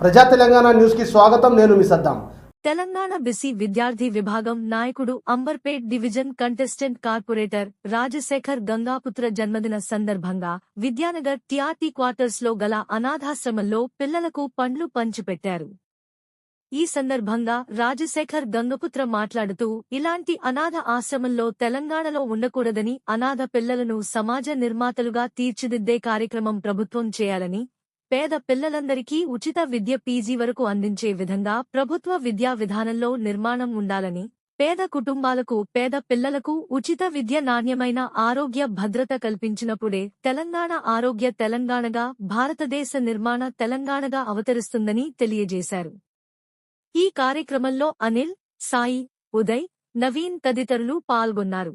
ప్రజా తెలంగాణ న్యూస్కి స్వాగతం నేను మీ సద్దాం. తెలంగాణ బిసి విద్యార్థి విభాగం నాయకుడు Amberpet division contestant corporator Rajasekhar Gangaputra జన్మదిన సందర్భంగా విద్యానగర్ టీఆర్టీ క్వార్టర్స్లో గల అనాథాశ్రమంలో పిల్లలకు పండ్లు పంచిపెట్టారు. ఈ సందర్భంగా రాజశేఖర్ గంగపుత్ర మాట్లాడుతూ ఇలాంటి అనాథ ఆశ్రమంలో తెలంగాణలో ఉండకూడదని అనాథ పిల్లలను సమాజ నిర్మాతలుగా తీర్చిదిద్దే కార్యక్రమం ప్రభుత్వం చేయాలని పేద పిల్లలందరికీ ఉచిత విద్య పీజీ వరకు అందించే విధంగా ప్రభుత్వ విద్యా విధానంలో నిర్మాణం ఉండాలని పేద కుటుంబాలకు పేద పిల్లలకు ఉచిత విద్య నాణ్యమైన ఆరోగ్య భద్రత కల్పించినప్పుడే తెలంగాణ ఆరోగ్య తెలంగాణగా భారతదేశ నిర్మాణ తెలంగాణగా అవతరిస్తుందని తెలియజేశారు. ఈ కార్యక్రమంలో అనిల్ సాయి ఉదయ్ నవీన్ తదితరులు పాల్గొన్నారు.